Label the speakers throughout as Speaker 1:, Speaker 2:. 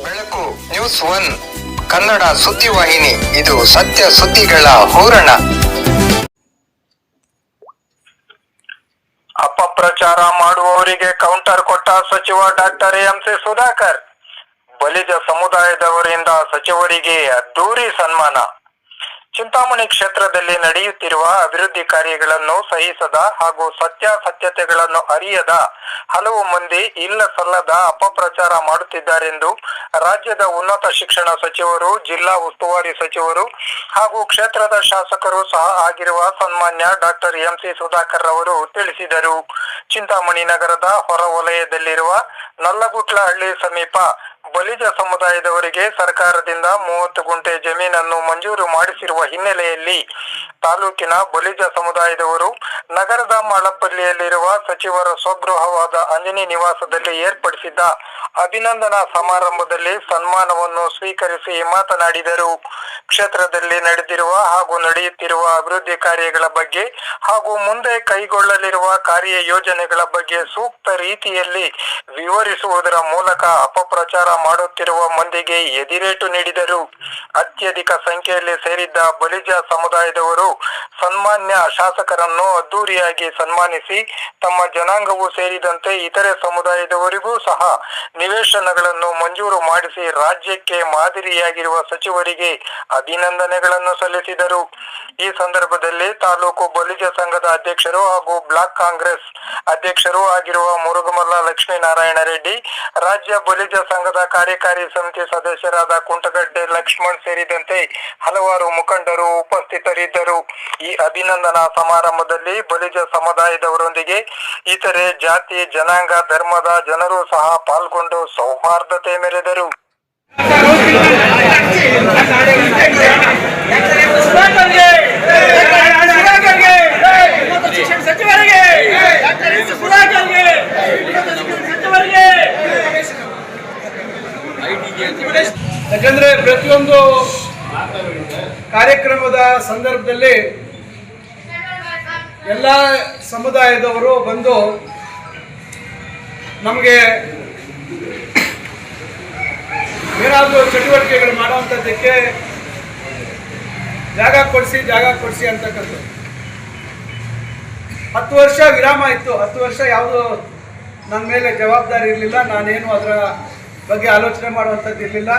Speaker 1: ಬೆಳಕು, news one, Kannada ಸುದ್ದಿವಾಹಿನಿ ಇದು ಸತ್ಯ ಸುದ್ದಿಗಳ ಹೋರಣ. ಅಪಪ್ರಚಾರ ಮಾಡುವವರಿಗೆ ಕೌಂಟರ್ ಕೊಟ್ಟ ಸಚಿವ ಡಾಕ್ಟರ್ ಎಂಸಿ ಸುಧಾಕರ್. ಬಲಿಜ ಸಮುದಾಯದವರಿಂದ ಸಚಿವರಿಗೆ ಅದ್ದೂರಿ ಸನ್ಮಾನ. ಚಿಂತಾಮಣಿ ಕ್ಷೇತ್ರದಲ್ಲಿ ನಡೆಯುತ್ತಿರುವ ಅಭಿವೃದ್ಧಿ ಕಾರ್ಯಗಳನ್ನು ಸಹಿಸದ ಹಾಗೂ ಸತ್ಯಾಸತ್ಯತೆಗಳನ್ನು ಅರಿಯದ ಹಲವು ಮಂದಿ ಇಲ್ಲ ಸಲ್ಲದ ಅಪಪ್ರಚಾರ ಮಾಡುತ್ತಿದ್ದಾರೆಂದು ರಾಜ್ಯದ ಉನ್ನತ ಶಿಕ್ಷಣ ಸಚಿವರು, ಜಿಲ್ಲಾ ಉಸ್ತುವಾರಿ ಸಚಿವರು ಹಾಗೂ ಕ್ಷೇತ್ರದ ಶಾಸಕರು ಸಹ ಆಗಿರುವ ಸನ್ಮಾನ್ಯ ಡಾಕ್ಟರ್ ಎಂಸಿ ಸುಧಾಕರ್ ಅವರು ತಿಳಿಸಿದರು. ಚಿಂತಾಮಣಿ ನಗರದ ಹೊರ ವಲಯದಲ್ಲಿರುವ ನಲ್ಲಗುಟ್ಲಹಳ್ಳಿ ಸಮೀಪ ಬಲಿಜ ಸಮುದಾಯದವರಿಗೆ ಸರ್ಕಾರದಿಂದ ಮೂವತ್ತು ಗುಂಟೆ ಜಮೀನನ್ನು ಮಂಜೂರು ಮಾಡಿಸಿರುವ ಹಿನ್ನೆಲೆಯಲ್ಲಿ ತಾಲೂಕಿನ ಬಲಿಜ ಸಮುದಾಯದವರು ನಗರದ ಮಾಳಪ್ಪಲ್ಲಿಯಲ್ಲಿರುವ ಸಚಿವರ ಸ್ವಗೃಹವಾದ ಅಂಜನಿ ನಿವಾಸದಲ್ಲಿ ಏರ್ಪಡಿಸಿದ್ದ ಅಭಿನಂದನಾ ಸಮಾರಂಭದಲ್ಲಿ ಸನ್ಮಾನವನ್ನು ಸ್ವೀಕರಿಸಿ ಮಾತನಾಡಿದರು. ಕ್ಷೇತ್ರದಲ್ಲಿ ನಡೆದಿರುವ ಹಾಗೂ ನಡೆಯುತ್ತಿರುವ ಅಭಿವೃದ್ಧಿ ಕಾರ್ಯಗಳ ಬಗ್ಗೆ ಹಾಗೂ ಮುಂದೆ ಕೈಗೊಳ್ಳಲಿರುವ ಕಾರ್ಯ ಯೋಜನೆಗಳ ಬಗ್ಗೆ ಸೂಕ್ತ ರೀತಿಯಲ್ಲಿ ವಿವರಿಸುವುದರ ಮೂಲಕ ಅಪಪ್ರಚಾರ ಮಾಡುತ್ತಿರುವ ಮಂದಿಗೆ ಎದಿರೇಟು ನೀಡಿದರು. ಅತ್ಯಧಿಕ ಸಂಖ್ಯೆಯಲ್ಲಿ ಸೇರಿದ್ದ ಬಲಿಜ ಸಮುದಾಯದವರು ಸನ್ಮಾನ್ಯ ಶಾಸಕರನ್ನು ಅದ್ದೂರಿಯಾಗಿ ಸನ್ಮಾನಿಸಿ ತಮ್ಮ ಜನಾಂಗವು ಸೇರಿದಂತೆ ಇತರೆ ಸಮುದಾಯದವರಿಗೂ ಸಹ ನಿವೇಶನಗಳನ್ನು ಮಂಜೂರು ಮಾಡಿಸಿ ರಾಜ್ಯಕ್ಕೆ ಮಾದರಿಯಾಗಿರುವ ಸಚಿವರಿಗೆ ಅಭಿನಂದನೆಗಳನ್ನು ಸಲ್ಲಿಸಿದರು. ಈ ಸಂದರ್ಭದಲ್ಲಿ ತಾಲೂಕು ಬಲಿಜ ಸಂಘದ ಅಧ್ಯಕ್ಷರು ಹಾಗೂ ಬ್ಲಾಕ್ ಕಾಂಗ್ರೆಸ್ ಅಧ್ಯಕ್ಷರು ಆಗಿರುವ ಮುರುಗಮಲ್ಲ ಲಕ್ಷ್ಮೀನಾರಾಯಣ ರೆಡ್ಡಿ, ರಾಜ್ಯ ಬಲಿಜ ಸಂಘದ ಕಾರ್ಯಕಾರಿ ಸಮಿತಿ ಸದಸ್ಯರಾದ ಕುಂಟಗಡ್ಡೆ ಲಕ್ಷ್ಮಣ್ ಸೇರಿದಂತೆ ಹಲವಾರು ಮುಖಂಡರು ಉಪಸ್ಥಿತರಿದ್ದರು. ಈ ಅಭಿನಂದನಾ ಸಮಾರಂಭದಲ್ಲಿ ಬಲಿಜ ಸಮುದಾಯದವರೊಂದಿಗೆ ಇತರೆ ಜಾತಿ, ಜನಾಂಗ, ಧರ್ಮದ ಜನರು ಸಹ ಪಾಲ್ಗೊಂಡು ಸೌಹಾರ್ದತೆ ಮೆರೆದರು.
Speaker 2: ಸಚಿವರಿಗೆ ಸುಧಾಕರ್ಗೆ ಉನ್ನತ ಶಿಕ್ಷಣ ಸಚಿವರಿಗೆ
Speaker 3: ಯಾಕಂದ್ರೆ ಪ್ರತಿಯೊಂದು ಕಾರ್ಯಕ್ರಮದ ಸಂದರ್ಭದಲ್ಲಿ ಎಲ್ಲ ಸಮುದಾಯದವರು ಬಂದು ನಮಗೆ ಏನಾದರೂ ಚಟುವಟಿಕೆಗಳು ಮಾಡುವಂಥದ್ದಕ್ಕೆ ಜಾಗ ಕೊಡಿಸಿ ಜಾಗ ಕೊಡಿಸಿ ಅಂತಕ್ಕಂಥದ್ದು. ಹತ್ತು ವರ್ಷ ವಿರಾಮ ಇತ್ತು. ಹತ್ತು ವರ್ಷ ಯಾವುದು ನನ್ನ ಮೇಲೆ ಜವಾಬ್ದಾರಿ ಇರಲಿಲ್ಲ. ನಾನೇನು ಅದರ ಬಗ್ಗೆ ಆಲೋಚನೆ ಮಾಡುವಂಥದ್ದು ಇರಲಿಲ್ಲ.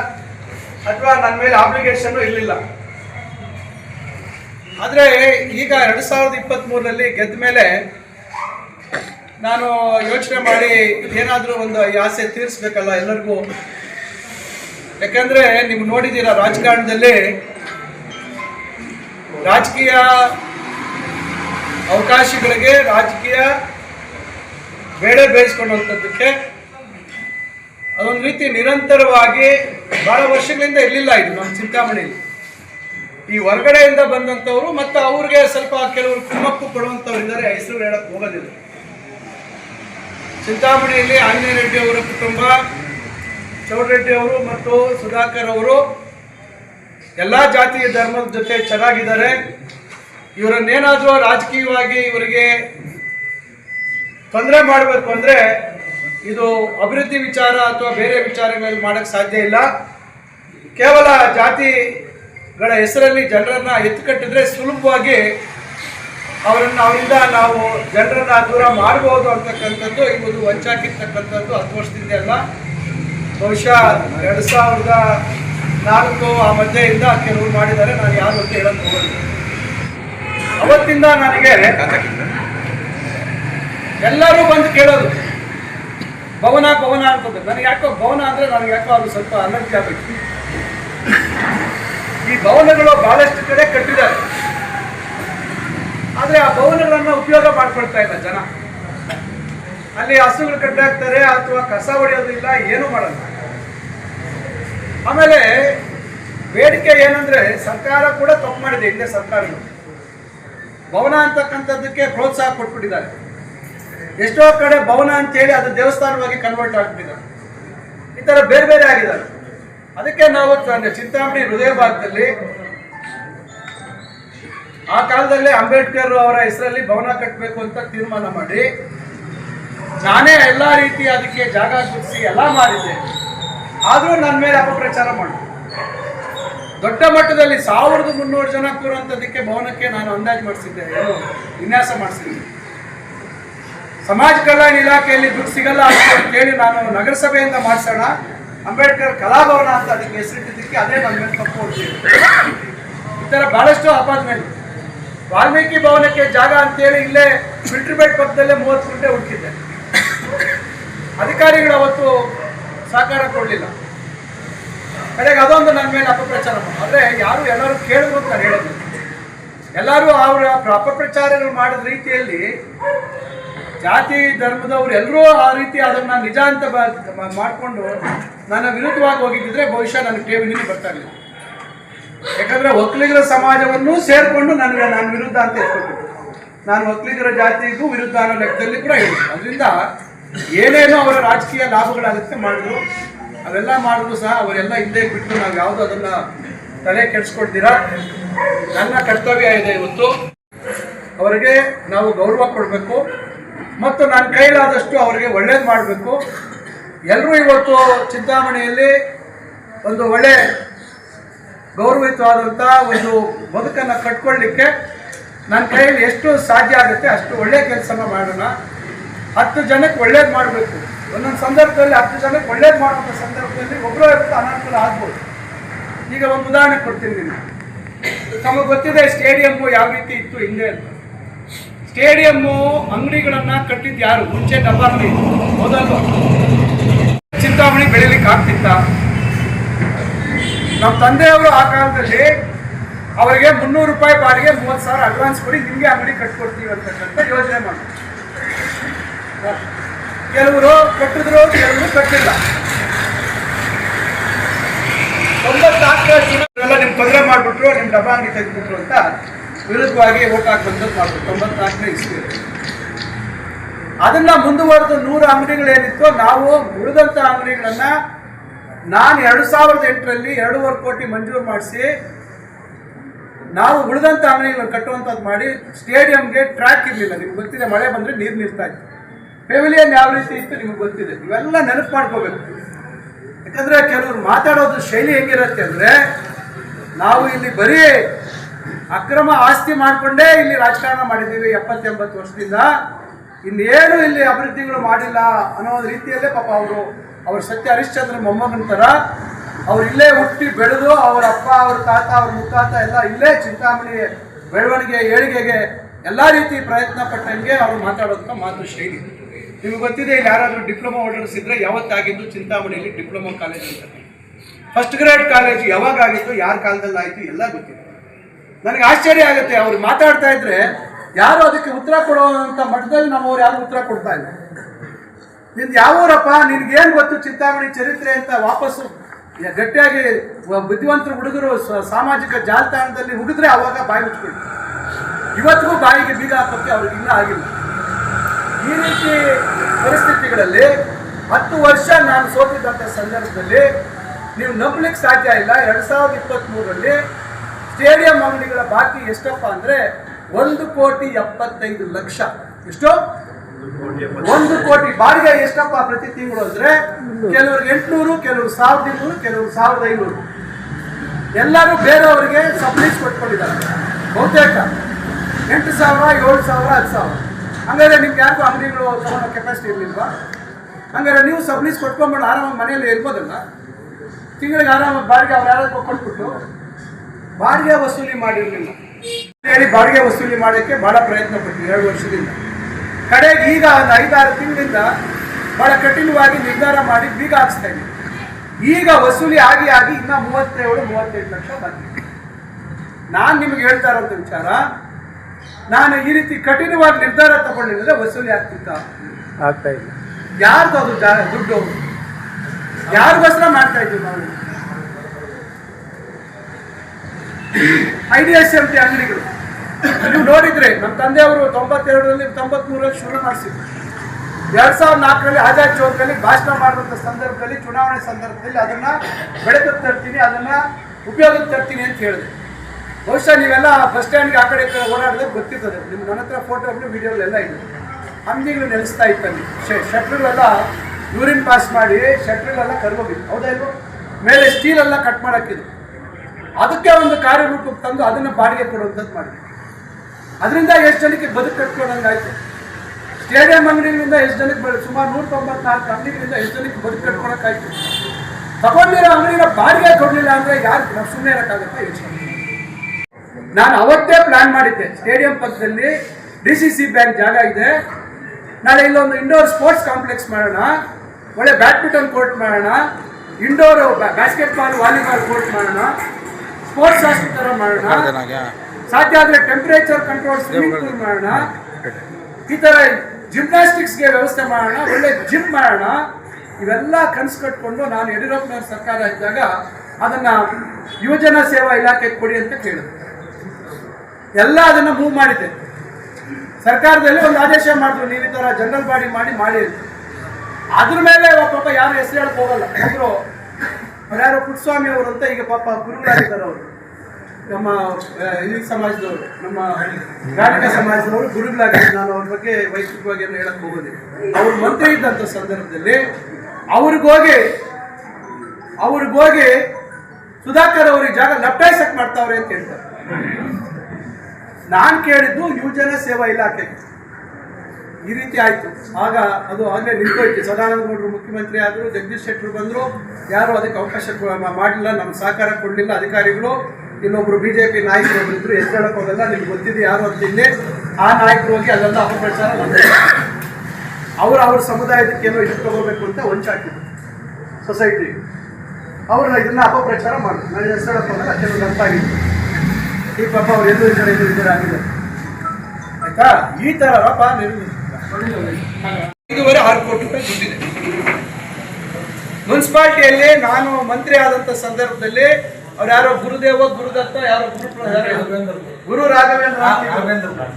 Speaker 3: ಅಥವಾ ನನ್ನ ಮೇಲೆ ಆಬ್ಲಿಗೇಷನ್ನು ಇರಲಿಲ್ಲ. ಆದರೆ ಈಗ ಎರಡು ಸಾವಿರದ ಇಪ್ಪತ್ತ್ಮೂರರಲ್ಲಿ ಗೆದ್ದ ಮೇಲೆ ನಾನು ಯೋಚನೆ ಮಾಡಿ ಏನಾದರೂ ಒಂದು ಆಸೆ ತೀರಿಸ್ಬೇಕಲ್ಲ ಎಲ್ಲರಿಗೂ. ಯಾಕಂದರೆ ನೀವು ನೋಡಿದ್ದೀರ ರಾಜಕಾರಣದಲ್ಲಿ ರಾಜಕೀಯ ಅವಕಾಶಗಳಿಗೆ ರಾಜಕೀಯ ಬೇಳೆ ಬೇಯಿಸ್ಕೊಳ್ಳುವಂಥದ್ದಕ್ಕೆ ಅದೊಂದು ರೀತಿ ನಿರಂತರವಾಗಿ ಬಹಳ ವರ್ಷಗಳಿಂದ ಇರಲಿಲ್ಲ ಇದು ನಮ್ಮ ಚಿಂತಾಮಣಿಯಲ್ಲಿ. ಈ ಹೊರಗಡೆಯಿಂದ ಬಂದಂಥವ್ರು ಮತ್ತು ಅವ್ರಿಗೆ ಸ್ವಲ್ಪ ಕೆಲವರು ಕುಮ್ಮಕ್ಕು ಕೊಡುವಂಥವ್ರು ಇದ್ದಾರೆ ಹೆಸರು ಹೇಳಕ್ಕೆ ಹೋಗೋದಿಲ್ಲ. ಚಿಂತಾಮಣಿಯಲ್ಲಿ ಆಂಜನೇಯ ರೆಡ್ಡಿ ಅವರ ಕುಟುಂಬ ಚೌಡರೆಡ್ಡಿ ಅವರು ಮತ್ತು ಸುಧಾಕರ್ ಅವರು ಎಲ್ಲ ಜಾತಿಯ ಧರ್ಮದ ಜೊತೆ ಚೆನ್ನಾಗಿದ್ದಾರೆ. ಇವರನ್ನೇನಾದರೂ ರಾಜಕೀಯವಾಗಿ ಇವರಿಗೆ ತೊಂದರೆ ಮಾಡಬೇಕು ಅಂದರೆ ಇದು ಅಭಿವೃದ್ಧಿ ವಿಚಾರ ಅಥವಾ ಬೇರೆ ವಿಚಾರಗಳಲ್ಲಿ ಮಾಡಕ್ಕೆ ಸಾಧ್ಯ ಇಲ್ಲ. ಕೇವಲ ಜಾತಿಗಳ ಹೆಸರಲ್ಲಿ ಜನರನ್ನ ಎತ್ತುಕಟ್ಟಿದ್ರೆ ಸುಲಭವಾಗಿ ಅವರನ್ನು ಅವರಿಂದ ನಾವು ಜನರನ್ನ ದೂರ ಮಾಡಬಹುದು ಅಂತಕ್ಕಂಥದ್ದು ಇವತ್ತು ವಂಚಾಕಿರ್ತಕ್ಕಂಥದ್ದು ಹತ್ತು ವರ್ಷದಿಂದ ಅಲ್ಲ. ಬಹುಶಃ ಎರಡು ಸಾವಿರದ ನಾಲ್ಕು ಆ ಮಧ್ಯೆಯಿಂದ ಕೆಲವರು ಮಾಡಿದ್ದಾರೆ ನಾನು ಯಾರು ಅಂತ ಹೇಳೋದು ಹೋಗೋದಿಲ್ಲ. ಅವತ್ತಿಂದ ನನಗೆ ಎಲ್ಲರೂ ಬಂದು ಕೇಳೋದು. ಭವನ ಭವನ ಅಂತಂದ್ರೆ ನನಗೆ ಯಾಕೋ ಭವನ ಅಂದ್ರೆ ನನಗೆ ಯಾಕೋ ಅದು ಸ್ವಲ್ಪ ಅಲರ್ಜಿ ಆಗಬೇಕು. ಈ ಭವನಗಳು ಬಹಳಷ್ಟು ಕಡೆ ಕಟ್ಟಿದ್ದಾರೆ. ಆದ್ರೆ ಆ ಭವನಗಳನ್ನ ಉಪಯೋಗ ಮಾಡ್ಕೊಳ್ತಾ ಇಲ್ಲ ಜನ. ಅಲ್ಲಿ ಹಸುಗಳು ಕಟ್ಟಾಕ್ತಾರೆ ಅಥವಾ ಕಸ ಹೊಡೆಯೋದಿಲ್ಲ ಏನು ಮಾಡಲ್ಲ. ಆಮೇಲೆ ಬೇಡಿಕೆ ಏನಂದ್ರೆ ಸರ್ಕಾರ ಕೂಡ ತಪ್ಪು ಮಾಡಿದೆ, ಹಿಂದೆ ಸರ್ಕಾರಗಳು. ಭವನ ಅಂತಕ್ಕಂಥದ್ದಕ್ಕೆ ಪ್ರೋತ್ಸಾಹ ಕೊಟ್ಬಿಟ್ಟಿದ್ದಾರೆ. ಎಷ್ಟೋ ಕಡೆ ಭವನ ಅಂತೇಳಿ ಅದು ದೇವಸ್ಥಾನವಾಗಿ ಕನ್ವರ್ಟ್ ಆಗ್ಬಿಟ್ಟಿದ್ದಾರೆ ಈ ಥರ ಬೇರೆ ಬೇರೆ ಆಗಿದ್ದಾರೆ. ಅದಕ್ಕೆ ನಾವು ಚಿಂತಾಮಣಿ ಹೃದಯ ಭಾಗದಲ್ಲಿ ಆ ಕಾಲದಲ್ಲಿ ಅಂಬೇಡ್ಕರ್ ಅವರ ಹೆಸರಲ್ಲಿ ಭವನ ಕಟ್ಟಬೇಕು ಅಂತ ತೀರ್ಮಾನ ಮಾಡಿ, ನಾನೇ ಎಲ್ಲ ರೀತಿ ಅದಕ್ಕೆ ಜಾಗ ಗುಡಿಸಿ ಎಲ್ಲ ಮಾಡಿದ್ದೆ. ಆದರೂ ನನ್ನ ಮೇಲೆ ಅಪಪ್ರಚಾರ ಮಾಡು. ದೊಡ್ಡ ಮಟ್ಟದಲ್ಲಿ ಸಾವಿರದ ಮುನ್ನೂರು ಜನ ಕೂರುವಂಥದ್ದಕ್ಕೆ ಭವನಕ್ಕೆ ನಾನು ಅಂದಾಜು ಮಾಡಿಸಿದ್ದೆ. ವಿನ್ಯಾಸ ಮಾಡಿಸಿದ್ದೆ. ಸಮಾಜ ಕಲ್ಯಾಣ ಇಲಾಖೆಯಲ್ಲಿ ದುಡ್ಡು ಸಿಗಲ್ಲ ಅಂತ ಕೇಳಿ ನಾನು ನಗರಸಭೆಯಿಂದ ಮಾಡಿಸೋಣ, ಅಂಬೇಡ್ಕರ್ ಕಲಾಭವನ ಅಂತ ಅದಕ್ಕೆ ಹೆಸರಿಟ್ಟಿದ್ದಕ್ಕೆ ಅದೇ ನನ್ನ ಮೇಲೆ ತಪ್ಪು ಹೋಗ್ತೀವಿ ಈ ಥರ ಭಾಳಷ್ಟು ಅಪಾರ್ಟ್ಮೆಂಟ್ ವಾಲ್ಮೀಕಿ ಭವನಕ್ಕೆ ಜಾಗ ಅಂತೇಳಿ ಇಲ್ಲೇ ಫಿಲ್ಟರ್ ಬೆಡ್ ಪಕ್ಕದಲ್ಲೇ ಮೂವತ್ತು ಗಂಟೆ ಹುಡುಕಿದ್ದೆ. ಅಧಿಕಾರಿಗಳು ಅವತ್ತು ಸಹಕಾರ ಕೊಡಲಿಲ್ಲ. ಕಡೆಗೆ ಅದೊಂದು ನನ್ನ ಮೇಲೆ ಅಪಪ್ರಚಾರ ಆದರೆ ಯಾರು ಎಲ್ಲರೂ ಕೇಳಿದ್ರು ಅಂತ ಹೇಳೋದು ಎಲ್ಲರೂ ಅವರ ಅಪಪ್ರಚಾರಗಳು ಮಾಡಿದ ರೀತಿಯಲ್ಲಿ ಜಾತಿ ಧರ್ಮದವ್ರು ಎಲ್ಲರೂ ಆ ರೀತಿ ಅದನ್ನ ನಿಜ ಅಂತ ಮಾಡಿಕೊಂಡು ನನ್ನ ವಿರುದ್ಧವಾಗಿ ಹೋಗಿದ್ದಿದ್ರೆ ಬಹುಶಃ ನನಗೆ ಠೇವಣಿ ಬರ್ತಾ ಇಲ್ಲ ಯಾಕಂದ್ರೆ ಒಕ್ಕಲಿಗರ ಸಮಾಜವನ್ನು ಸೇರಿಕೊಂಡು ನನಗೆ ನಾನು ವಿರುದ್ಧ ಅಂತ ಎತ್ಕೊಟ್ಟಿದ್ದು ನಾನು ಒಕ್ಕಲಿಗರ ಜಾತಿಗೂ ವಿರುದ್ಧ ಅನ್ನೋ ಲೆಕ್ಕದಲ್ಲಿ ಕೂಡ ಹೇಳಿದ್ದೆ ಅದರಿಂದ ಏನೇನೋ ಅವರ ರಾಜಕೀಯ ಲಾಭಗಳಾಗುತ್ತೆ ಮಾಡಿದ್ರು, ಅವೆಲ್ಲ ಮಾಡಿದ್ರು ಸಹ ಅವರೆಲ್ಲ ಹಿಂದೆ ಬಿಟ್ಟು ನಾವು ಯಾವುದು ಅದನ್ನ ತಲೆ ಕೆಡಿಸ್ಕೊಳ್ತೀರಾ? ನನ್ನ ಕರ್ತವ್ಯ ಇದೆ ಇವತ್ತು. ಅವರಿಗೆ ನಾವು ಗೌರವ ಕೊಡಬೇಕು. ಮತ್ತು ನನ್ನ ಕೈಲಾದಷ್ಟು ಅವರಿಗೆ ಒಳ್ಳೇದು ಮಾಡಬೇಕು. ಎಲ್ಲರೂ ಇವತ್ತು ಚಿಂತಾಮಣಿಯಲ್ಲಿ ಒಂದು ಒಳ್ಳೆ ಗೌರವಿತವಾದಂಥ ಒಂದು ಬದುಕನ್ನು ಕಟ್ಕೊಳ್ಳಿಕ್ಕೆ ನನ್ನ ಕೈಯಲ್ಲಿ ಎಷ್ಟು ಸಾಧ್ಯ ಆಗುತ್ತೆ ಅಷ್ಟು ಒಳ್ಳೆ ಕೆಲಸನ ಮಾಡೋಣ. ಹತ್ತು ಜನಕ್ಕೆ ಒಳ್ಳೇದು ಮಾಡಬೇಕು. ಒಂದೊಂದು ಸಂದರ್ಭದಲ್ಲಿ ಹತ್ತು ಜನಕ್ಕೆ ಒಳ್ಳೇದು ಮಾಡುವಂಥ ಸಂದರ್ಭದಲ್ಲಿ ಒಬ್ಬರೋ ಇರ್ತಾ ಅನಾನುಕೂಲ ಆಗ್ಬೋದು. ಈಗ ಒಂದು ಉದಾಹರಣೆ ಕೊಡ್ತೀನಿ ನಿಮಗೆ. ತಮಗೆ ಗೊತ್ತಿದೆ ಸ್ಟೇಡಿಯಮ್ಮು ಯಾವ ರೀತಿ ಇತ್ತು ಹಿಂದೆ ಅಂತ. ಸ್ಟೇಡಿಯಮ್ಮು ಅಂಗಡಿಗಳನ್ನ ಕಟ್ಟಿದ್ದು ಯಾರು? ಮುಂಚೆ ಡಬ್ಬರ್ಲಿ ಮೊದಲು. ಚಿಂತಾಮಣಿ ಬೆಳಿಲಿಕ್ಕೆ ಆಗ್ತಿತ್ತ? ನಮ್ಮ ತಂದೆಯವರು ಆ ಕಾಲದಲ್ಲಿ ಅವರಿಗೆ ಮುನ್ನೂರು ರೂಪಾಯಿ ಬಾಡಿಗೆ ಮೂವತ್ತು ಸಾವಿರ ಅಡ್ವಾನ್ಸ್ ಕೊಡಿ, ನಿಮಗೆ ಅಂಗಡಿ ಕಟ್ಕೊಡ್ತೀವಿ ಅಂತಕ್ಕಂಥ ಯೋಜನೆ ಮಾಡಿ ಕೆಲವರು ಕಟ್ಟಿದ್ರು, ಕೆಲವರು ಕಟ್ಟಿಲ್ಲ. ತೊಂಬತ್ನಾಲ್ಕರ ಚುನಾವಣೆಲ್ಲ ನಿಮ್ ತೊಂದರೆ ಮಾಡಿಬಿಟ್ರು ನಿಮ್ಮ ಡಬ್ಬ ಅಂಗಡಿ ತೆಗೆದ್ಬಿಟ್ರು ಅಂತ. ವಿರುದ್ಧವಾಗಿ ಓಟ್ ಹಾಕಿ ಬಂದದ್ದು ಮಾಡ್ಬಿಟ್ಟು ತೊಂಬತ್ನಾಲ್ಕನೇ ಇಸ್ವಿ. ಅದನ್ನ ಮುಂದುವರೆದು ನೂರು ಅಂಗಡಿಗಳೇನಿತ್ತು ನಾವು ಉಳಿದಂತ ಅಂಗಡಿಗಳನ್ನ ನಾನು ಎರಡು ಸಾವಿರದ ಎಂಟರಲ್ಲಿ ಎರಡೂವರೆ ಕೋಟಿ ಮಂಜೂರು ಮಾಡಿಸಿ ನಾವು ಉಳಿದಂತ ಅಂಗಡಿಗಳನ್ನ ಕಟ್ಟುವಂಥದ್ದು ಮಾಡಿ ಸ್ಟೇಡಿಯಂಗೆ ಟ್ರ್ಯಾಕ್ ಇರಲಿಲ್ಲ. ನಿಮ್ಗೆ ಗೊತ್ತಿದೆ, ಮಳೆ ಬಂದರೆ ನೀರು ನಿಲ್ತಾ ಇತ್ತು. ಪೆವಿಲಿಯನ್ ಯಾವ ರೀತಿ ಇತ್ತು ನಿಮ್ಗೆ ಗೊತ್ತಿದೆ. ಇವೆಲ್ಲ ನೆನಪು ಮಾಡ್ಕೋಬೇಕು. ಯಾಕಂದ್ರೆ ಕೆಲವರು ಮಾತಾಡೋದು ಶೈಲಿ ಹೆಂಗಿರುತ್ತೆ ಅಂದ್ರೆ ನಾವು ಇಲ್ಲಿ ಬರೀ ಅಕ್ರಮ ಆಸ್ತಿ ಮಾಡಿಕೊಂಡೇ ಇಲ್ಲಿ ರಾಜಕಾರಣ ಮಾಡಿದ್ದೀವಿ ಎಪ್ಪತ್ತೆಂಬತ್ತು ವರ್ಷದಿಂದ. ಇನ್ನೇನು ಇಲ್ಲಿ ಅಭಿವೃದ್ಧಿಗಳು ಮಾಡಿಲ್ಲ ಅನ್ನೋ ರೀತಿಯಲ್ಲೇ ಪಾಪ ಅವರು, ಅವ್ರ ಸತ್ಯ ಹರಿಶ್ಚಂದ್ರ ಮೊಮ್ಮಗನ ಥರ ಅವ್ರು ಇಲ್ಲೇ ಹುಟ್ಟಿ ಬೆಳೆದು ಅವ್ರ ಅಪ್ಪ, ಅವ್ರ ತಾತ, ಅವ್ರ ಮುತ್ತಾತ ಎಲ್ಲ ಇಲ್ಲೇ ಚಿಂತಾಮಣಿ ಬೆಳವಣಿಗೆ ಏಳಿಗೆಗೆ ಎಲ್ಲ ರೀತಿ ಪ್ರಯತ್ನ ಪಟ್ಟಂಗೆ ಅವ್ರು ಮಾತಾಡೋದಕ್ಕ ಮಾತು ಶೈಲಿ. ನಿಮ್ಗೆ ಗೊತ್ತಿದೆ ಇಲ್ಲಿ ಯಾರಾದರೂ ಡಿಪ್ಲೊಮಾ ಹೋಲ್ಡರ್ಸ್ ಇದ್ದರೆ ಯಾವತ್ತಾಗಿದ್ದು ಚಿಂತಾಮಣಿಯಲ್ಲಿ ಡಿಪ್ಲೊಮಾ ಕಾಲೇಜ್ ಅಂತ. ಫಸ್ಟ್ ಗ್ರೇಡ್ ಕಾಲೇಜ್ ಯಾವಾಗ ಆಗಿತ್ತು, ಯಾರ ಕಾಲದಲ್ಲಿ ಆಯಿತು, ಎಲ್ಲ ಗೊತ್ತಿದೆ. ನನಗೆ ಆಶ್ಚರ್ಯ ಆಗುತ್ತೆ, ಅವ್ರು ಮಾತಾಡ್ತಾ ಇದ್ರೆ ಯಾರು ಅದಕ್ಕೆ ಉತ್ತರ ಕೊಡುವಂತ ಮಠದಲ್ಲಿ ನಮ್ಮವ್ರು ಯಾರು ಉತ್ತರ ಕೊಡ್ತಾ ಇಲ್ಲ. ನಿಂದು ಯಾವೂರಪ್ಪ ಊರಪ್ಪ? ಗೊತ್ತು ಚಿಂತಾಮಣಿ ಚರಿತ್ರೆ ಅಂತ ವಾಪಸ್ಸು? ಗಟ್ಟಿಯಾಗಿ ಬುದ್ಧಿವಂತರು ಹುಡುಗರು ಸಾಮಾಜಿಕ ಜಾಲತಾಣದಲ್ಲಿ ಹುಡುಗ್ರೆ ಅವಾಗ ಬಾಯಿ ಮುಚ್ಕೊಳ್ಳಿ ಇವತ್ತಿಗೂ ಬಾಯಿಗೆ ಬೀಗ ಹಾಕೋಕ್ಕೆ ಅವ್ರಿಗೆ ಇನ್ನೂ ಆಗಿಲ್ಲ. ಈ ರೀತಿ ಪರಿಸ್ಥಿತಿಗಳಲ್ಲಿ ಹತ್ತು ವರ್ಷ ನಾನು ಸೋತಿದ್ದಂಥ ಸಂದರ್ಭದಲ್ಲಿ ನೀವು ನಂಬಲಿಕ್ಕೆ ಸಾಧ್ಯ ಇಲ್ಲ. ಎರಡು ಸಾವಿರದ ಇಪ್ಪತ್ತ್ಮೂರರಲ್ಲಿ ಸ್ಟೇಡಿಯಂ ಅಂಗಡಿಗಳ ಬಾಕಿ ಎಷ್ಟಪ್ಪ ಅಂದರೆ ಒಂದು ಕೋಟಿ ಎಪ್ಪತ್ತೈದು ಲಕ್ಷ. ಎಷ್ಟು? ಒಂದು ಕೋಟಿ. ಬಾಡಿಗೆ ಎಷ್ಟಪ್ಪ ಪ್ರತಿ ತಿಂಗಳು ಅಂದ್ರೆ ಕೆಲವ್ರಿಗೆ ಎಂಟುನೂರು ಕೆಲವರು ಸಾವಿರದ ಇನ್ನೂರು ಕೆಲವರು ಸಾವಿರದ ಐನೂರು. ಎಲ್ಲರೂ ಬೇರೆಯವರಿಗೆ ಸಬ್ಲೀಸ್ ಕೊಟ್ಕೊಂಡಿದ್ದಾರೆ. ಬಹುತೇಕ. ಎಂಟು ಸಾವಿರ, ಏಳು ಸಾವಿರ, ಹತ್ತು ಸಾವಿರ. ಹಂಗಾದ್ರೆ ನಿಮ್ಗೆ ಯಾರಿಗೂ ಅಂಗಡಿಗಳು ತಗೊಳ್ಳೋ ಕೆಪಾಸಿಟಿ ಇರಲಿಲ್ವಾ? ಹಂಗಾದ್ರೆ ನೀವು ಸಬ್ಲೀಸ್ ಕೊಟ್ಕೊಂಡ್ಬಿಟ್ಟು ಆರಾಮಾಗಿ ಮನೆಯಲ್ಲಿ ಇರ್ಬೋದಲ್ಲ? ತಿಂಗಳಿಗೆ ಆರಾಮಾಗಿ ಬಾಡಿಗೆ ಅವ್ರು ಯಾರಾದ್ರೂ ಕೊಟ್ಬಿಟ್ಟು ಬಾಡಿಗೆ ವಸೂಲಿ ಮಾಡಿರಲಿಲ್ಲ. ಹೇಳಿ ಬಾಡಿಗೆ ವಸೂಲಿ ಮಾಡೋಕ್ಕೆ ಭಾಳ ಪ್ರಯತ್ನ ಪಟ್ಟಿವಿ ಎರಡು ವರ್ಷದಿಂದ. ಕಡೆಗೆ ಈಗ ಒಂದು ಐದಾರು ತಿಂಗಳಿಂದ ಭಾಳ ಕಠಿಣವಾಗಿ ನಿರ್ಧಾರ ಮಾಡಿ ಬೀಗ ಹಾಕ್ಸ್ತಾ ಇದ್ದೀವಿ ಈಗ ವಸೂಲಿ ಆಗಿ ಆಗಿ ಇನ್ನೂ ಮೂವತ್ತೇಳು ಮೂವತ್ತೈದು ಲಕ್ಷ ಬಂದಿದೆ. ನಾನು ನಿಮಗೆ ಹೇಳ್ತಾ ಇರೋಂಥ ವಿಚಾರ ನಾನು ಈ ರೀತಿ ಕಠಿಣವಾಗಿ ನಿರ್ಧಾರ ತಗೊಂಡಿದ್ರೆ ವಸೂಲಿ ಆಗ್ತಿತ್ತ?
Speaker 4: ಆಗ್ತಾ ಇಲ್ಲ.
Speaker 3: ಯಾರ್ದು ಅದು ದುಡ್ಡು? ಯಾರಿಗೋಸ್ಕರ ಮಾಡ್ತಾ ಇದ್ದೀವಿ ನಾವು I D S M T ಅಂಗಡಿಗಳು. ನೀವು ನೋಡಿದ್ರೆ ನಮ್ಮ ತಂದೆಯವರು ತೊಂಬತ್ತೆರಡರಲ್ಲಿ ತೊಂಬತ್ಮೂರರಲ್ಲಿ ಶುರು ಮಾಡಿಸಿದ್ರು. ಎರಡ್ ಸಾವಿರದ ನಾಲ್ಕರಲ್ಲಿ ಆಜಾದ್ ಚೌಕಲ್ಲಿ ಭಾಷಣ ಮಾಡುವಂಥ ಸಂದರ್ಭದಲ್ಲಿ, ಚುನಾವಣೆ ಸಂದರ್ಭದಲ್ಲಿ ಅದನ್ನ ಬೆಳೆದು ತರ್ತೀನಿ, ಅದನ್ನ ಉಪಯೋಗಕ್ಕೆ ತರ್ತೀನಿ ಅಂತ ಹೇಳಿದೆ ಬಹುಶಃ ನೀವೆಲ್ಲ ಬಸ್ ಸ್ಟ್ಯಾಂಡ್ಗೆ ಆ ಕಡೆ ಓಡಾಡಿದ್ರೆ ಗೊತ್ತಿರ್ತದೆ. ನಿಮ್ಗೆ ನನ್ನ ಹತ್ರ ಫೋಟೋ ವಿಡಿಯೋಗಳೆಲ್ಲ ಇದೆ. ಅಂಗಡಿಗಳು ನೆಲೆಸ್ತಾ ಇತ್ತಲ್ಲಿ ಶಟ್ರುಗಳೆಲ್ಲ ಯೂರಿನ್ ಪಾಸ್ ಮಾಡಿ, ಶಟ್ರುಗಳೆಲ್ಲ ಕರ್ಗೋಗಿತ್ತು ಹೌದಾ ಇಲ್ವೋ? ಮೇಲೆ ಸ್ಟೀಲೆಲ್ಲ ಕಟ್ ಮಾಡಾಕಿದ್ರು ಅದಕ್ಕೆ ಒಂದು ಕಾರ್ಯರೂಪಕ್ಕೆ ತಂದು ಅದನ್ನು ಬಾಡಿಗೆ ಕೊಡುವಂಥದ್ದು ಮಾಡಿದೆ ಅದರಿಂದ ಎಷ್ಟು ಜನಕ್ಕೆ ಬದುಕು ಕಟ್ಕೊಂಡಂಗಾಯಿತು ಸ್ಟೇಡಿಯಂ ಅಂಗಡಿಗಳಿಂದ ಎಷ್ಟು ಜನಕ್ಕೆ ಸುಮಾರು ನೂರ ತೊಂಬತ್ನಾಲ್ಕು ಅಂಗಡಿಗಳಿಂದ ಎಷ್ಟು ಜನಕ್ಕೆ ಬದುಕು ಕಟ್ಕೊಳಕ್ಕಾಯ್ತು. ತಗೊಂಡಿರೋ ಅಂಗಡಿನ ಬಾಡಿಗೆ ಕೊಡಲಿಲ್ಲ ಅಂದರೆ ಯಾರು ಸುಮ್ಮನೆ ಇರೋಕ್ಕಾಗತ್ತಾ? ಯೋಚನೆ ನಾನು ಅವತ್ತೇ ಪ್ಲಾನ್ ಮಾಡಿದ್ದೆ. ಸ್ಟೇಡಿಯಂ ಪಕ್ಕದಲ್ಲಿ ಡಿ ಸಿ ಸಿ ಬ್ಯಾಂಕ್ ಜಾಗ ಇದೆ. ನಾಳೆ ಇಲ್ಲೊಂದು ಇಂಡೋರ್ ಸ್ಪೋರ್ಟ್ಸ್ ಕಾಂಪ್ಲೆಕ್ಸ್ ಮಾಡೋಣ. ಒಳ್ಳೆ ಬ್ಯಾಡ್ಮಿಂಟನ್ ಕೋರ್ಟ್ ಮಾಡೋಣ. ಇಂಡೋರ್ ಬ್ಯಾಸ್ಕೆಟ್ಬಾಲ್ ವಾಲಿಬಾಲ್ ಕೋರ್ಟ್ ಮಾಡೋಣ. ಸ್ಪೋರ್ಟ್ಸ್ ಆಸ್ಪತ್ರೆ ಥರ ಮಾಡೋಣ. ಸಾಧ್ಯ ಆದರೆ ಟೆಂಪರೇಚರ್ ಕಂಟ್ರೋಲ್ ಸ್ವಿಮ್ಮಿಂಗ್ ಪೂಲ್ ಮಾಡೋಣ. ಈ ಥರ ಜಿಮ್ನಾಸ್ಟಿಕ್ಸ್ಗೆ ವ್ಯವಸ್ಥೆ ಮಾಡೋಣ ಒಳ್ಳೆ ಜಿಮ್ ಮಾಡೋಣ. ಇವೆಲ್ಲ ಕನಸು ಕಟ್ಕೊಂಡು ನಾನು ಯಡಿಯೂರಪ್ಪನವ್ರ ಸರ್ಕಾರ ಇದ್ದಾಗ ಅದನ್ನ ಯುವಜನ ಸೇವಾ ಇಲಾಖೆಗೆ ಕೊಡಿ ಅಂತ ಕೇಳಿದೆ. ಎಲ್ಲ ಅದನ್ನ ಮೂವ್ ಮಾಡಿದ್ದೆ ಸರ್ಕಾರದಲ್ಲಿ ಒಂದು ಆದೇಶ ಮಾಡಿದ್ರು ನೀವು ಈ ಥರ ಜನರಲ್ ಬಾಡಿ ಮಾಡಿ ಮಾಡಿ ಅದ್ರ ಮೇಲೆ ಒಬ್ಬ ಪಾಪ ಯಾರು ಹೆಸರು ಹೇಳಕ್ ಹೋಗಲ್ಲ. ಒಬ್ರು ಯಾರೋ ಪುಟ್ಟಸ್ವಾಮಿ ಅವರು ಅಂತ ಈಗ ಪಾಪ ಗುರುಗಳಾಗಿದ್ದಾರೆ ಅವರು. ನಮ್ಮ ಈ ಸಮಾಜದವರು, ನಮ್ಮ ಗಾಣಿಕ ಸಮಾಜದವರು ಗುರುಗಳಾಗಿದ್ದಾರೆ. ನಾನು ಅವ್ರ ಬಗ್ಗೆ ವೈಯಕ್ತಿಕವಾಗಿ ಏನು ಹೇಳಕ್ ಹೋಗೋದಿಲ್ಲ. ಅವ್ರು ಮಂತ್ರಿ ಇದ್ದಂಥ ಸಂದರ್ಭದಲ್ಲಿ ಅವ್ರಿಗೋಗಿ ಅವ್ರಿಗೋಗಿ ಸುಧಾಕರ್ ಅವ್ರಿಗೆ ಜಾಗ ಲಪ್ಟಾಯಿಸಕ್ ಮಾಡ್ತಾವ್ರೆ ಅಂತ ಹೇಳ್ತಾರೆ. ನಾನು ಕೇಳಿದ್ದು ಯುವಜನ ಸೇವಾ ಇಲಾಖೆ ಈ ರೀತಿ ಆಯಿತು. ಆಗ ಅದು ಆಗಲೇ ನಿಂತೋಯ್ತು. ಸದಾನಂದ ಗೌಡರು ಮುಖ್ಯಮಂತ್ರಿ ಆದರು, ಜಗದೀಶ್ ಶೆಟ್ಟರು ಬಂದರು. ಯಾರು ಅದಕ್ಕೆ ಅವಕಾಶ ಮಾಡಲಿಲ್ಲ ನಮ್ಮ ಸಹಕಾರ ಕೊಡಲಿಲ್ಲ ಅಧಿಕಾರಿಗಳು. ಇನ್ನೊಬ್ಬರು ಬಿ ಜೆ ಪಿ ನಾಯಕರು ಹೆಸರು ಹೋಗಲ್ಲ, ನಿಮ್ಗೆ ಗೊತ್ತಿದೆ ಯಾರು ಅಂತ ಇಲ್ಲಿ. ಆ ನಾಯಕರು ಹೋಗಿ ಅಲ್ಲೆಲ್ಲ ಅಪಪ್ರಚಾರ ಅವ್ರು ಅವ್ರ ಸಮುದಾಯದಕ್ಕೆ ಏನೋ ಇದು ತಗೋಬೇಕು ಅಂತ ಹೊಂಚಾಕಿದ್ರು ಸೊಸೈಟಿ ಅವರು ಇದನ್ನ ಅಪಪ್ರಚಾರ ಮಾಡಿದ್ರು ನಾನು ಹೆಸರು ಹೋಗಲ್ಲ ಕೆಲವು ಅರ್ಥ ಆಗಿತ್ತು ಈ ಪಾಪ ಅವ್ರು ಎಲ್ಲೂ ಇದ್ದಾರೆ ಎಲ್ಲೂ ಇದ್ದಾರೆ, ಆಗಿದೆ. ಆಯ್ತಾ? ಈ ತರ ಪಾಪ ಇದುವರೆ ಆರು ಕೋಟಿ ರೂಪಾಯಿ ದುಡ್ಡಿದೆ. ಮುನ್ಸಿಪಾಲ್ಟಿಯಲ್ಲಿ ನಾನು ಮಂತ್ರಿ ಆದಂತ ಸಂದರ್ಭದಲ್ಲಿ ಅವ್ರು ಯಾರೋ ಗುರುದೇವ ಗುರುದತ್ತ ಯಾರೋ ಗುರು ಗುರು. ರಾಘವೇಂದ್ರ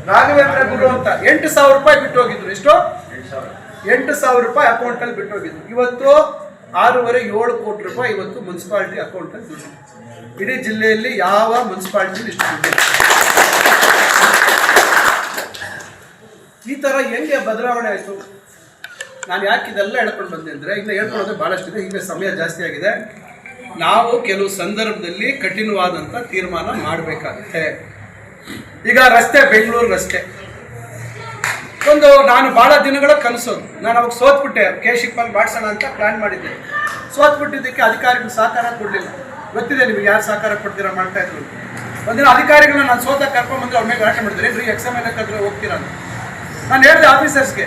Speaker 3: ರಾಘವೇಂದ್ರ ಗುರು. ಅಂತ. ಎಂಟು ಸಾವಿರ ರೂಪಾಯಿ ಬಿಟ್ಟು ಹೋಗಿದ್ರು. ಎಷ್ಟು? ಎಂಟು ಸಾವಿರ. ರೂಪಾಯಿ ಅಕೌಂಟ್ ಅಲ್ಲಿ ಬಿಟ್ಟು ಹೋಗಿದ್ರು. ಇವತ್ತು ಆರೂವರೆ ಏಳು ಕೋಟಿ ರೂಪಾಯಿ ಇವತ್ತು ಮುನ್ಸಿಪಾಲ್ಟಿ ಅಕೌಂಟ್ ಅಲ್ಲಿ ದುಡ್ಡು ಇಡೀ ಜಿಲ್ಲೆಯಲ್ಲಿ ಯಾವ ಮುನ್ಸಿಪಾಲ್ಟಿ ಇಷ್ಟು ಈ ತರ ಹೆಂಗೆ ಬದಲಾವಣೆ ಆಯಿತು? ನಾನು ಯಾಕೆ ಇದೆಲ್ಲ ಹೇಳ್ಕೊಂಡು ಬಂದೆ ಅಂದ್ರೆ, ಇನ್ನು ಹೇಳ್ಕೊಳ್ಳೋದು ಬಹಳಷ್ಟಿದೆ ಈಗ ಸಮಯ ಜಾಸ್ತಿ ಆಗಿದೆ. ನಾವು ಕೆಲವು ಸಂದರ್ಭದಲ್ಲಿ ಕಠಿಣವಾದಂಥ ತೀರ್ಮಾನ ಮಾಡಬೇಕಾಗುತ್ತೆ. ಈಗ ರಸ್ತೆ, ಬೆಂಗಳೂರು ರಸ್ತೆ. ಒಂದು ನಾನು ಬಹಳ ದಿನಗಳ ಕನಸೋದು. ನಾನು ಅವಾಗ ಸೋತ್ಬಿಟ್ಟೆ. ಕೆ ಶಿಪ್ಪಲ್ಲಿ ಮಾಡಿಸೋಣ ಅಂತ ಪ್ಲಾನ್ ಮಾಡಿದ್ದೆ. ಸೋತ್ಬಿಟ್ಟಿದ್ದಕ್ಕೆ ಅಧಿಕಾರಿಗಳು ಸಹಕಾರ ಕೊಡಲಿಲ್ಲ. ಗೊತ್ತಿದೆ ನಿಮಗೆ ಯಾರು ಸಹಕಾರ ಕೊಡ್ತೀರಾ ಮಾಡ್ತಾ ಇದ್ರು. ಒಂದಿನ ಅಧಿಕಾರಿಗಳನ್ನ ನಾನು ಸೋತ ಕರ್ಕೊಂಡ್ಬಂದ್ರೆ ಅವ್ರ ಮೇಲೆ ಆಟ ಮಾಡಿದ್ರೆ. ಎಕ್ಸಾಮ್ ಏನಕ್ಕಾದ್ರೆ ಕದ್ರೆ ಹೋಗ್ತೀರಾ ಅಂತ? ನಾನು ಹೇಳಿದೆ ಆಫೀಸರ್ಸ್ಗೆ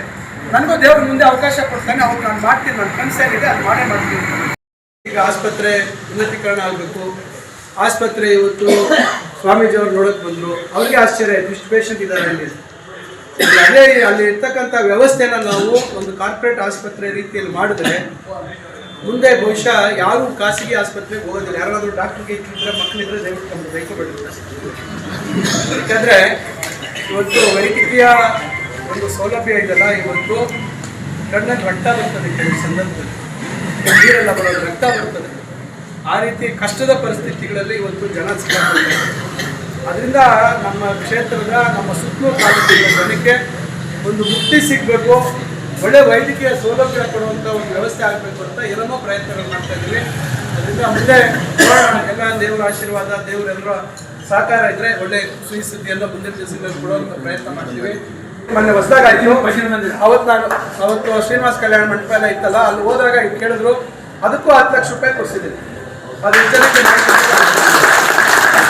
Speaker 3: ನನಗೂ ದೇವ್ರ ಮುಂದೆ ಅವಕಾಶ ಕೊಡ್ತಾನೆ, ಅವ್ರು ನಾನು ಮಾಡ್ತೀನಿ, ನನ್ನ ಕನಸೇನಿದೆ ಅದು ಮಾಡೇ ಮಾಡ್ತೀನಿ. ಈಗ ಆಸ್ಪತ್ರೆ ಉನ್ನತೀಕರಣ ಆಗಬೇಕು. ಆಸ್ಪತ್ರೆ ಇವತ್ತು ಸ್ವಾಮೀಜಿ ನೋಡೋಕೆ ಬಂದರು. ಅವ್ರಿಗೆ ಆಶ್ಚರ್ಯ ಆಯಿತು, ಇಷ್ಟು ಪೇಷಂಟ್ ಇದ್ದಾರೆ ಅಲ್ಲಿ. ಅದೇ ಅಲ್ಲಿ ಇರ್ತಕ್ಕಂಥ ವ್ಯವಸ್ಥೆನ ನಾವು ಒಂದು ಕಾರ್ಪೊರೇಟ್ ಆಸ್ಪತ್ರೆ ರೀತಿಯಲ್ಲಿ ಮಾಡಿದ್ರೆ, ಮುಂದೆ ಬಹುಶಃ ಯಾರು ಖಾಸಗಿ ಆಸ್ಪತ್ರೆಗೆ ಹೋಗೋದಿಲ್ಲ. ಯಾರಾದರೂ ಡಾಕ್ಟ್ರಿಗೆ ಇಟ್ಟಿದ್ರೆ ಮಕ್ಕಳಿದ್ರೆ ದಯವಿಟ್ಟು ನಮ್ಗೆ ಬಿಡುತ್ತೆ ಯಾಕಂದರೆ ಇವತ್ತು ವೈದ್ಯಕೀಯ ಒಂದು ಸೌಲಭ್ಯ ಇದೆಲ್ಲ ಇವತ್ತು ಕಣ್ಣಲ್ಲಿ ರಕ್ತ ಬರ್ತದೆ ಕೆಲವು ಸಂದರ್ಭದಲ್ಲಿ. ನೀರೆಲ್ಲ ಬರೋದು ರಕ್ತ ಬರ್ತದೆ. ಆ ರೀತಿ ಕಷ್ಟದ ಪರಿಸ್ಥಿತಿಗಳಲ್ಲಿ ಇವತ್ತು ಜನ ಸಿಗ್ತಾರೆ. ಅದರಿಂದ ನಮ್ಮ ಕ್ಷೇತ್ರದ, ನಮ್ಮ ಸುತ್ತಲೂ ತಾಲೂಕಿನ ಜನಕ್ಕೆ ಒಂದು ಮುಕ್ತಿ ಸಿಗಬೇಕು, ಒಳ್ಳೆ ವೈದ್ಯಕೀಯ ಸೌಲಭ್ಯ ಕೊಡುವಂಥ ಒಂದು ವ್ಯವಸ್ಥೆ ಆಗಬೇಕು ಅಂತ ಏನನ್ನೋ ಪ್ರಯತ್ನಗಳು ಮಾಡ್ತಾ ಇದ್ದೀವಿ. ಅದರಿಂದ ಮುಂದೆ ಎಲ್ಲ ದೇವರ ಆಶೀರ್ವಾದ, ದೇವರೆಲ್ಲರ ಸಹಕಾರ ಇದ್ದರೆ ಒಳ್ಳೆ ಸುಯಿ ಮುಂದಿನ ದಿವಸಗಳಲ್ಲಿ ಕೊಡುವಂಥ ಪ್ರಯತ್ನ ಮಾಡ್ತೀವಿ. ಮೊನ್ನೆ ಹೊಸದಾಗ ಆಯ್ತು ಅವತ್ತು ನಾನು, ಅವತ್ತು ಶ್ರೀನಿವಾಸ ಕಲ್ಯಾಣ ಮಂಟಪ ಎಲ್ಲ ಇತ್ತಲ್ಲ, ಅಲ್ಲಿ ಹೋದಾಗ ಇಲ್ಲಿ ಕೇಳಿದ್ರು, ಅದಕ್ಕೂ ಹತ್ತು ಲಕ್ಷ ರೂಪಾಯಿ ಕೊಡ್ಸಿದ್ದೀನಿ. ಅದು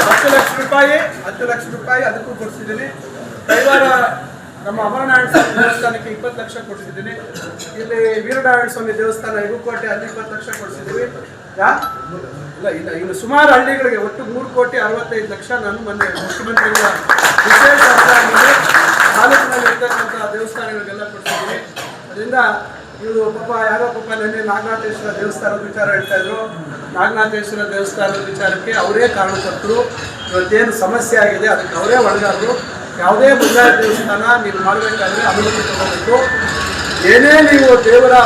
Speaker 3: ಹತ್ತು ಲಕ್ಷ ರೂಪಾಯಿ, ಹತ್ತು ಲಕ್ಷ ರೂಪಾಯಿ ಅದಕ್ಕೂ ಕೊಡಿಸಿದ್ದೀನಿ. ಕೈವಾರ ನಮ್ಮ ಅಮರನಾರಾಯಣ ಸ್ವಾಮಿ ದೇವಸ್ಥಾನಕ್ಕೆ ಇಪ್ಪತ್ತು ಲಕ್ಷ ಕೊಡಿಸಿದ್ದೀನಿ. ಇಲ್ಲಿ ವೀರನಾರಾಯಣ ಸ್ವಾಮಿ ದೇವಸ್ಥಾನ, ಇರುಕೋಟೆ ಅಲ್ಲಿ ಇಪ್ಪತ್ತು ಲಕ್ಷ ಕೊಡಿಸಿದ್ದೀವಿ. ಯಾ? ಇಲ್ಲ ಇಲ್ಲ, ಇನ್ನು ಸುಮಾರು ಹಳ್ಳಿಗಳಿಗೆ ಒಟ್ಟು ಮೂರು ಕೋಟಿ ಅರವತ್ತೈದು ಲಕ್ಷ ನಾನು ಮೊನ್ನೆ ಮುಖ್ಯಮಂತ್ರಿಗಳ ವಿಶೇಷ ಅನುದಾನದಲ್ಲಿ ತಾಲೂಕಿನಲ್ಲಿ ಇರ್ತಕ್ಕಂಥ ದೇವಸ್ಥಾನಗಳಿಗೆಲ್ಲ ಕೊಡ್ತಿದ್ದೀವಿ ಅದರಿಂದ ಇವರು ಪಾಪ ಯಾರೋ ಪಾಪ ನೆನ್ನೆ ನಾಗನಾಥೇಶ್ವರ ದೇವಸ್ಥಾನದ ವಿಚಾರ ಹೇಳ್ತಾ ಇದ್ರು. ನಾಗನಾಥೇಶ್ವರ ದೇವಸ್ಥಾನದ ವಿಚಾರಕ್ಕೆ ಅವರೇ ಕಾರಣಕರ್ತರು. ಇವತ್ತೇನು ಸಮಸ್ಯೆ ಆಗಿದೆ, ಅದಕ್ಕೆ ಅವರೇ ಒಳಗಾದ್ರು. ಯಾವುದೇ ಬಂಗಾರ ದೇವಸ್ಥಾನ ನೀವು ಮಾಡಬೇಕಾದ್ರೆ ಅನುಮತಿ ತಗೋಬೇಕು. ಏನೇ ನೀವು ದೇವರ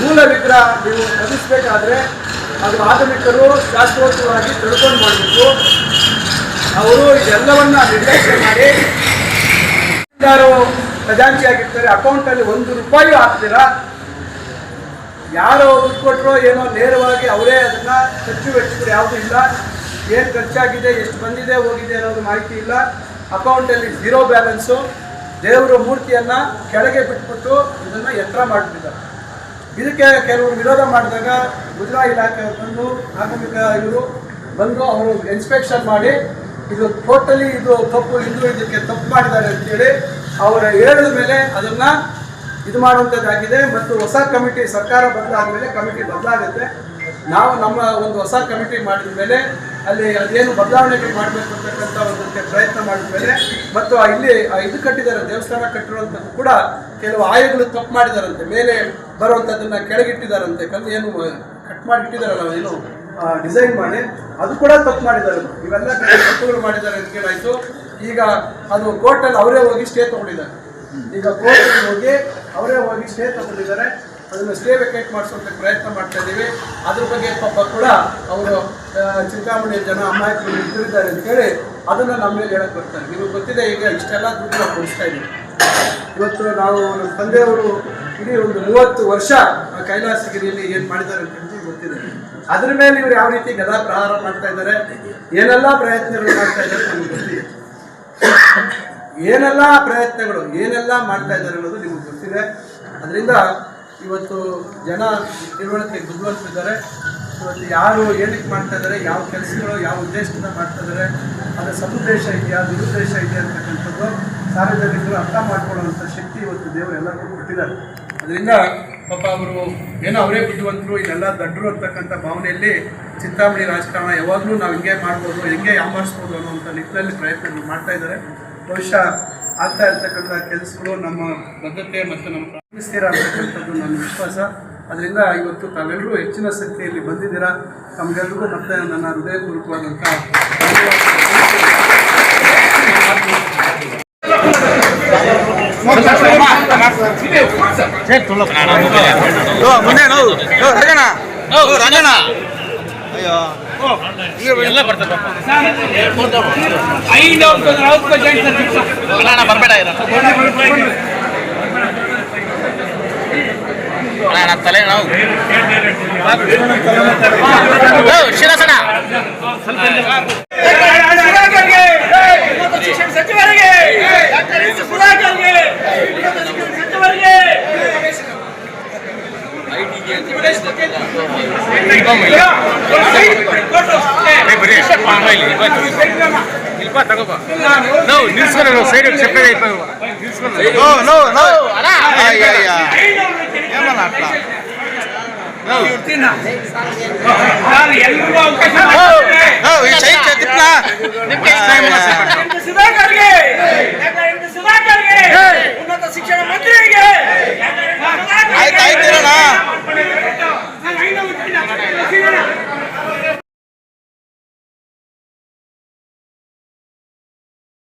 Speaker 3: ಮೂಲ ವಿಗ್ರಹ ನೀವು ಕಲಿಸ್ಬೇಕಾದ್ರೆ ಅದು ಆಧುನಿಕರು ಶಾಶ್ವತವಾಗಿ ತಿಳ್ಕೊಂಡು ಮಾಡಬೇಕು. ಅವರು ಇದೆಲ್ಲವನ್ನ ನಿರ್ಲಕ್ಷ್ಯ ಮಾಡಿ ಖಜಾಂಚಿ ಆಗಿರ್ತಾರೆ ಅಕೌಂಟಲ್ಲಿ ಒಂದು ರೂಪಾಯಿ ಹಾಕ್ತೀರಾ? ಯಾರೋ ದುಡ್ಡು ಕೊಟ್ಟರೋ ಏನೋ ನೇರವಾಗಿ ಅವರೇ ಅದನ್ನ ಖರ್ಚು ವೆಚ್ಚಗಳು ಯಾವುದೂ ಇಲ್ಲ. ಏನು ಖರ್ಚಾಗಿದೆ, ಎಷ್ಟು ಬಂದಿದೆ, ಹೋಗಿದೆ ಅನ್ನೋದು ಮಾಹಿತಿ ಇಲ್ಲ. ಅಕೌಂಟಲ್ಲಿ ಝೀರೋ ಬ್ಯಾಲೆನ್ಸು ದೇವರ ಮೂರ್ತಿಯನ್ನ ಕೆಳಗೆ ಬಿಟ್ಬಿಟ್ಟು ಇದನ್ನ ಎತ್ತರ ಮಾಡ್ತಿದ್ದಾರೆ ಇದಕ್ಕೆ ಕೆಲವರು ವಿರೋಧ ಮಾಡಿದಾಗ ಗುಜರಾ ಇಲಾಖೆ ಬಂದು, ಪ್ರಾಥಮಿಕ ಇವರು ಬಂದು ಅವರು ಇನ್ಸ್ಪೆಕ್ಷನ್ ಮಾಡಿ ಇದು ಟೋಟಲಿ ಇದು ತಪ್ಪು ಇದು ಇದಕ್ಕೆ ತಪ್ಪು ಮಾಡಿದ್ದಾರೆ ಅಂತೇಳಿ ಅವರ ಹೇಳಿದ ಮೇಲೆ ಅದನ್ನ ಇದು ಮಾಡುವಂಥದ್ದಾಗಿದೆ ಮತ್ತು ಹೊಸ ಕಮಿಟಿ, ಸರ್ಕಾರ ಬದಲಾದ ಮೇಲೆ ಕಮಿಟಿ ಬದಲಾಗುತ್ತೆ. ನಾವು ನಮ್ಮ ಒಂದು ಹೊಸ ಕಮಿಟಿ ಮಾಡಿದ ಮೇಲೆ ಅಲ್ಲಿ ಅದೇನು ಬದಲಾವಣೆಗಳು ಮಾಡಬೇಕು ಅಂತಕ್ಕಂಥ ಒಂದು ಪ್ರಯತ್ನ ಮಾಡಿದ ಮೇಲೆ ಮತ್ತು ಇಲ್ಲಿ ಇದು ಕಟ್ಟಿದ್ದಾರೆ, ದೇವಸ್ಥಾನ ಕಟ್ಟಿರುವಂಥದ್ದು ಕೂಡ ಕೆಲವು ಆಯಗಳು ತಪ್ಪು ಮಾಡಿದಾರಂತೆ. ಮೇಲೆ ಬರುವಂಥದ್ದನ್ನು ಕೆಳಗಿಟ್ಟಿದ್ದಾರಂತೆ ಕಲ್ಲು ಏನು ಕಟ್ ಮಾಡಿಟ್ಟಿದಾರಲ್ಲ, ಏನು. ಡಿಸೈನ್ ಮಾಡಿ, ಅದು ಕೂಡ ತಪ್ಪು ಮಾಡಿದ್ದಾರೆ. ಇವೆಲ್ಲ ತಪ್ಪುಗಳು ಮಾಡಿದ್ದಾರೆ ಅಂತ ಕೇಳಾಯ್ತು. ಈಗ ಅದು ಕೋರ್ಟಲ್ಲಿ ಅವರೇ ಹೋಗಿ ಸ್ಟೇ ತಗೊಂಡಿದ್ದಾರೆ. ಈಗ ಕೋರ್ಟಲ್ಲಿ ಹೋಗಿ ಅವರೇ ಹೋಗಿ ಸ್ಟೇ ತಗೊಂಡಿದ್ದಾರೆ. ಅದನ್ನು ಸ್ಟೇ ವೆಕೇಟ್ ಮಾಡಿಸುವಂತ ಪ್ರಯತ್ನ ಮಾಡ್ತಾ ಇದ್ದೀವಿ. ಅದ್ರ ಬಗ್ಗೆ ಪಾಪ ಕೂಡ ಅವರು ಚಿಂತಾಮಣಿ ಜನ ಅಮಾಯಕರು ನಿಂತಿದ್ದಾರೆ ಅಂತೇಳಿ ಅದನ್ನು ನಮ್ಮ ಮೇಲೆ ಹೇಳಕ್ ಬರ್ತಾರೆ. ನಿಮಗೆ ಗೊತ್ತಿದೆ ಈಗ ಇಷ್ಟೆಲ್ಲ ದುಡ್ಡು ನಾವು ಕೊಡಿಸ್ತಾ ಇದ್ದೀವಿ. ಇವತ್ತು ನಾವು ನಮ್ಮ ತಂದೆಯವರು ಇಡೀ ಒಂದು ಮೂವತ್ತು ವರ್ಷ ಕೈಲಾಸಗಿರಿಯಲ್ಲಿ ಏನು ಮಾಡಿದ್ದಾರೆ ಅಂತ ಅದ್ರ ಮೇಲೆ ಇವ್ರು ಯಾವ ರೀತಿ ಗದಾ ಪ್ರಹಾರ ಮಾಡ್ತಾ ಇದ್ದಾರೆ, ಏನೆಲ್ಲ ಪ್ರಯತ್ನಗಳು ಮಾಡ್ತಾ ಇದ್ದಾರೆ ನಿಮ್ಗೆ ಗೊತ್ತಿದೆ ಏನೆಲ್ಲ ಪ್ರಯತ್ನಗಳು, ಏನೆಲ್ಲ ಮಾಡ್ತಾ ಇದ್ದಾರೆ ಅನ್ನೋದು ನಿಮ್ಗೆ ಗೊತ್ತಿದೆ. ಅದರಿಂದ ಇವತ್ತು ಜನ ತಿಳುವಳಿಕೆ ಮುಂದುವರಿಸಿದ್ದಾರೆ ಇವತ್ತು ಯಾರು ಏನಕ್ಕೆ ಮಾಡ್ತಾ ಇದ್ದಾರೆ, ಯಾವ ಕೆಲಸಗಳು, ಯಾವ ಉದ್ದೇಶದಿಂದ ಮಾಡ್ತಾ ಇದ್ದಾರೆ, ಅದರ ಸದುದ್ದೇಶ ಇದೆಯಾ, ದುರುದ್ದೇಶ ಇದೆಯಾ ಅಂತಕ್ಕಂಥದ್ದು ಸಾರ್ವಜನಿಕರು ಅರ್ಥ ಮಾಡ್ಕೊಳ್ಳುವಂಥ ಶಕ್ತಿ ಇವತ್ತು ದೇವರು ಎಲ್ಲರಿಗೂ ಕೊಟ್ಟಿದ್ದಾರೆ. ಅದರಿಂದ ಪಾಪ ಅವರು ಏನೋ ಅವರೇ ಬುದ್ಧಿವಂತರು ಇದೆಲ್ಲ ದಡ್ಡರು ಅಂತಕ್ಕಂಥ ಭಾವನೆಯಲ್ಲಿ ಚಿಂತಾಮಣಿ ರಾಜಕಾರಣ ಯಾವಾಗಲೂ ನಾವು ಹಿಂಗೆ ಮಾಡ್ಬೋದು, ಹಿಂಗೆ ಯಾಮಾರಿಸ್ಬೋದು ಅನ್ನುವಂಥ ನಿಟ್ಟಿನಲ್ಲಿ ಪ್ರಯತ್ನಗಳು ಮಾಡ್ತಾ ಇದ್ದಾರೆ. ಬಹುಶಃ ಆಗ್ತಾ ಇರ್ತಕ್ಕಂಥ ಕೆಲಸಗಳು ನಮ್ಮ ಬದ್ಧತೆ ಮತ್ತು ನಮ್ಮ ಪ್ರಾಣಿಸ್ತೀರ ಅಂತಕ್ಕಂಥದ್ದು ನನ್ನ ವಿಶ್ವಾಸ. ಅದರಿಂದ ಇವತ್ತು ತಾವೆಲ್ಲರೂ ಹೆಚ್ಚಿನ ಸಂಖ್ಯೆಯಲ್ಲಿ ಬಂದಿದ್ದೀರಾ. ತಮಗೆಲ್ಲರಿಗೂ ಮತ್ತೆ ನನ್ನ ಹೃದಯಪೂರ್ವಕವಾದಂಥ
Speaker 4: ಮುಂದೆ ನೋವು ರಾಜಣ್ಣ ರಾಜಣ್ಣ ಅಯ್ಯೋ
Speaker 2: ಐದು ಔಷಧ
Speaker 4: ಬರಬೇಡ ಅಣ್ಣ ತಲೆ ನೋವು ಶಿರಸನ
Speaker 2: ಸುಧಾಕರ್ಗೆ ಉನ್ನತ ಶಿಕ್ಷಣ ಸಚಿವರಿಗೆ ಸುಧಾಕರ್ಗೆ ಸಚಿವರಿಗೆ
Speaker 4: ಇಲ್ಪ ತಗೋಬ ನೋವು ನಿಲ್ಸ್ಕೊಂಡು side separate no no no ಅಯ್ಯ ಅಯ್ಯ ಏಮಲ್ಲ ಅಟ್ಲ
Speaker 2: ಸುಧಾಕರ್ಗೆ. ಸುಧಾಕರ್ಗೆ. ಉನ್ನತ ಶಿಕ್ಷಣ ಮಂತ್ರಿಗೆ.
Speaker 4: ಆಯ್ತು, ಆಯ್ತು